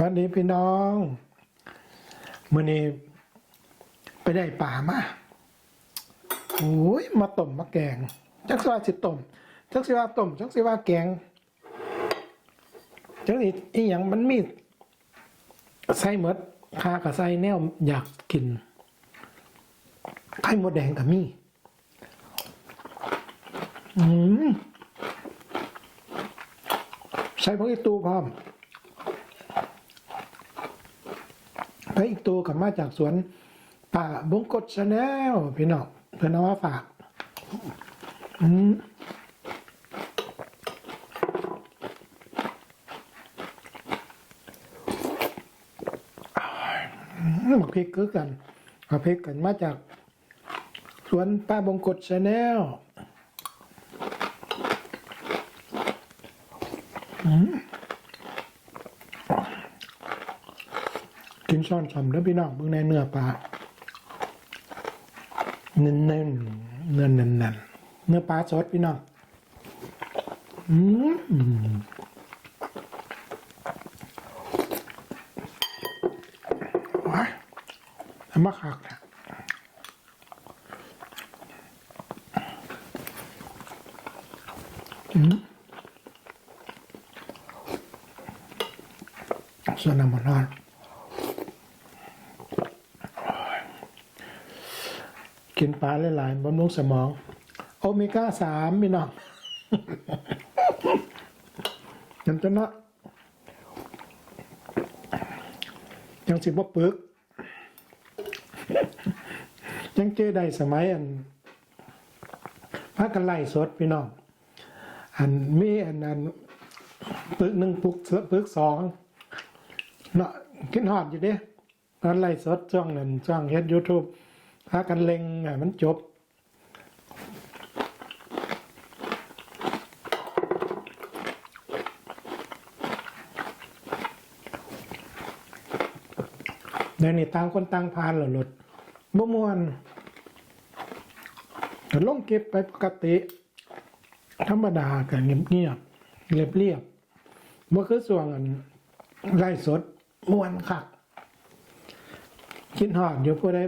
วันนี้พี่น้องมื่อนี้ไปได้ป่ามาโอ้ยมาต้มมาแกง จักสิว่าสิต้มจักสิว่าต้มจักสิว่าแกงจักสิอีหยังมันมีใส่หมดคากับใส่แนวอยากกินไข่มดแดงกับมีอืมใส่พวกอีตูพร้อม พระอีกตัวกับมาจากสวนป่าบงกฎชาแนลพี่น้องเพื่อนเอามาฝาก อืมอืมบักพริกคือกันบักพริกกันมาจาก สวนป้าบงกฎชาแนลอืม กินช้อนชอมแล้วพี่น้องเบิ่งในเนื้อปลาเน้นเน้นๆเนื้อเน้นเน้นๆเนื้อปลาสดพี่น้องอืมว้ายทำมาคักนะอืมส่วนน้ำมันร้อน กินปลาหลายๆบำรุงสมอง โอเมก้าสามพี่น้องยังจะนะยังสิบ่ปึก ยังเจอได้สมัยอันพากันไล่สดพี่น้อง อันมีอันนั้นปึกหนึ่งปึกสปึกสองเนาะกินหอดอยู่เด้ตอนไล่สดช่วงนั้นช่วงเฮ็ดยูทูบ พากันเล็งอะมันจบ เดี๋ยวนี้ต่างคนต่างพานหรอรถบ่มวนก็ลงเก็บไปปกติ ธรรมดากันเงียบเงียบเรียบเรียบๆบ่อคือส่วงอันไล่สดมวนคักคิดหอดอยู่ผู้ใด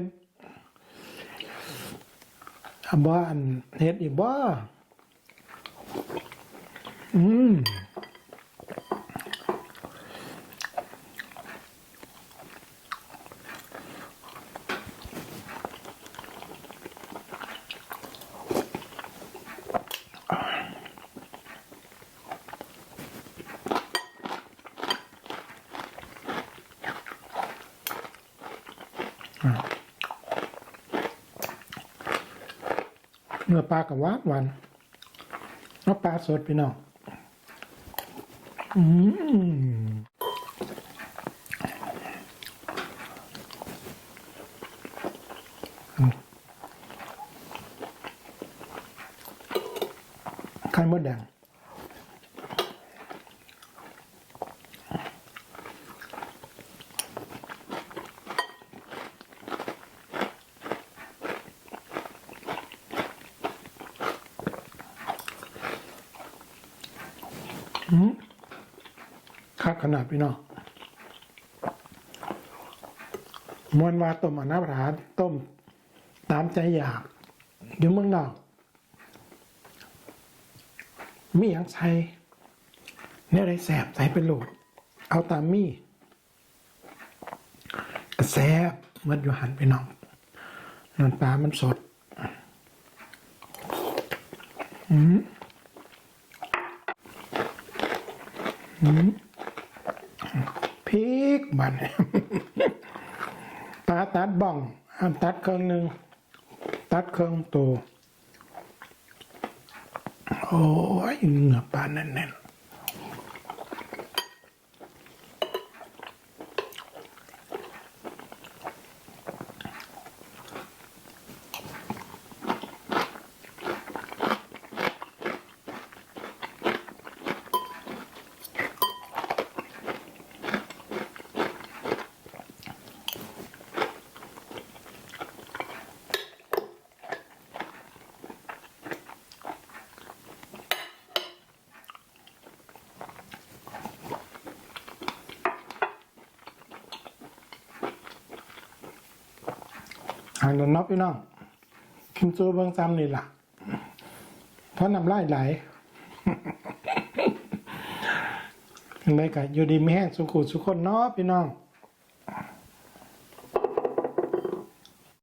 อันบ่อันเฮ็ดอีกบ่อืมอ่า เนื้อปลากับหวานหวานเอาปลาสดพี่น้องอืมไข่มดแดง คักขนาดพี่น้องมวนวาต้มอนาผาต้ม ตามใจอยากอยู่เมืองนอกมีอย่างใส่เนี่ยได้แสบใส่เป็นโหลด เอาตามมีแสบมื่อยู่หันไปน้องนอนปลามันสด อืมอืม พริกบันตาตัดบ้องตัดเครื่องหนึ่งตัดเครื่องตัวโอ้ยเนื้อปลาแน่นางนั้นเนาะพี่น้องกินซูเบิงซ้ำนี่ล่ะเพราะน้ำลายไหลยังไงก็อยู่ดีไม่แห้งสุขุสุขคนเนาะพี่น้อง